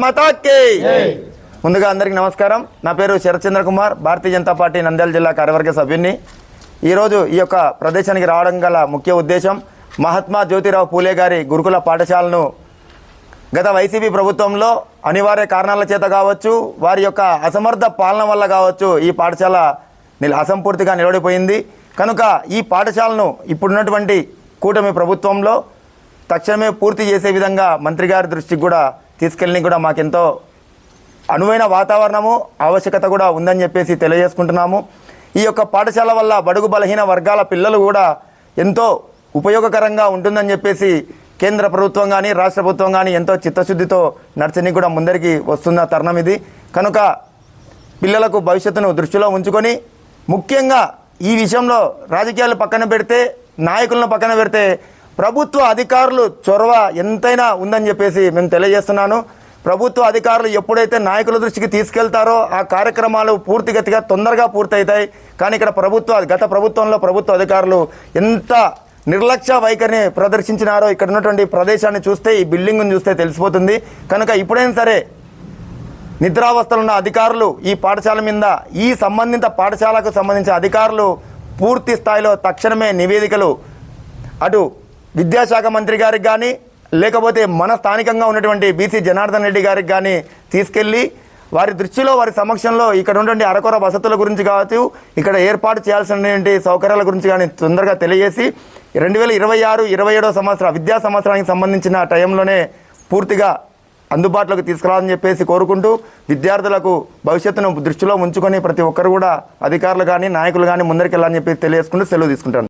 మాతాకి ముందుగా అందరికీ నమస్కారం. నా పేరు శరత్చంద్ర కుమార్ భారతీయ జనతా పార్టీ నంద్యాల జిల్లా కార్యవర్గ సభ్యుని ఈరోజు ఈ యొక్క ప్రదేశానికి రావడం గల ముఖ్య ఉద్దేశం మహాత్మా జ్యోతిరావు పూలే గారి గురుకుల పాఠశాలను గత వైసీపీ ప్రభుత్వంలో అనివార్య కారణాల చేత కావచ్చు వారి యొక్క అసమర్థ పాలన వల్ల కావచ్చు ఈ పాఠశాల నిల అసంపూర్తిగా నిలబడిపోయింది. కనుక ఈ పాఠశాలను ఇప్పుడున్నటువంటి కూటమి ప్రభుత్వంలో తక్షణమే పూర్తి చేసే విధంగా మంత్రి గారి దృష్టికి కూడా తీసుకెళ్ళి కూడా మాకెంతో అనువైన వాతావరణము ఆవశ్యకత కూడా ఉందని చెప్పేసి తెలియజేసుకుంటున్నాము. ఈ యొక్క పాఠశాల వల్ల బడుగు బలహీన వర్గాల పిల్లలు కూడా ఎంతో ఉపయోగకరంగా ఉంటుందని చెప్పేసి కేంద్ర ప్రభుత్వం కానీ రాష్ట్ర ప్రభుత్వం కానీ ఎంతో చిత్తశుద్ధితో నడిచని కూడా ముందరికి వస్తున్న తరుణం ఇది. కనుక పిల్లలకు భవిష్యత్తును దృష్టిలో ఉంచుకొని ముఖ్యంగా ఈ విషయంలో రాజకీయాలు పక్కన పెడితే నాయకులను పక్కన పెడితే ప్రభుత్వ అధికారులు చొరవ ఎంతైనా ఉందని చెప్పేసి మేము తెలియజేస్తున్నాను. ప్రభుత్వ అధికారులు ఎప్పుడైతే నాయకుల దృష్టికి తీసుకెళ్తారో ఆ కార్యక్రమాలు పూర్తిగతిగా తొందరగా పూర్తవుతాయి. కానీ ఇక్కడ ప్రభుత్వ గత ప్రభుత్వంలో ప్రభుత్వ అధికారులు ఎంత నిర్లక్ష్య వైఖరిని ప్రదర్శించినారో ఇక్కడ ఉన్నటువంటి ప్రదేశాన్ని చూస్తే ఈ బిల్డింగ్ను చూస్తే తెలిసిపోతుంది. కనుక ఇప్పుడైనా సరే నిద్రావస్థలో ఉన్న అధికారులు ఈ పాఠశాల మీద ఈ సంబంధిత పాఠశాలకు సంబంధించిన అధికారులు పూర్తి స్థాయిలో తక్షణమే నివేదికలు అటు విద్యాశాఖ మంత్రి గారికి కానీ లేకపోతే మన స్థానికంగా ఉన్నటువంటి బీసీ జనార్దన్ రెడ్డి గారికి కానీ తీసుకెళ్ళి వారి దృష్టిలో వారి సమక్షంలో ఇక్కడ ఉన్నటువంటి అరకొర వసతుల గురించి కావచ్చు ఇక్కడ ఏర్పాటు చేయాల్సినటువంటి సౌకర్యాల గురించి కానీ తొందరగా తెలియజేసి రెండు వేల ఇరవై ఆరు ఇరవై ఏడో సంవత్సర విద్యా సంవత్సరానికి సంబంధించిన టైంలోనే పూర్తిగా అందుబాటులోకి తీసుకురావాలని చెప్పేసి కోరుకుంటూ విద్యార్థులకు భవిష్యత్తును దృష్టిలో ఉంచుకొని ప్రతి ఒక్కరు కూడా అధికారులు కానీ నాయకులు కానీ ముందరికి వెళ్ళాలని చెప్పి తెలియజేసుకుంటూ సెలవు తీసుకుంటాను.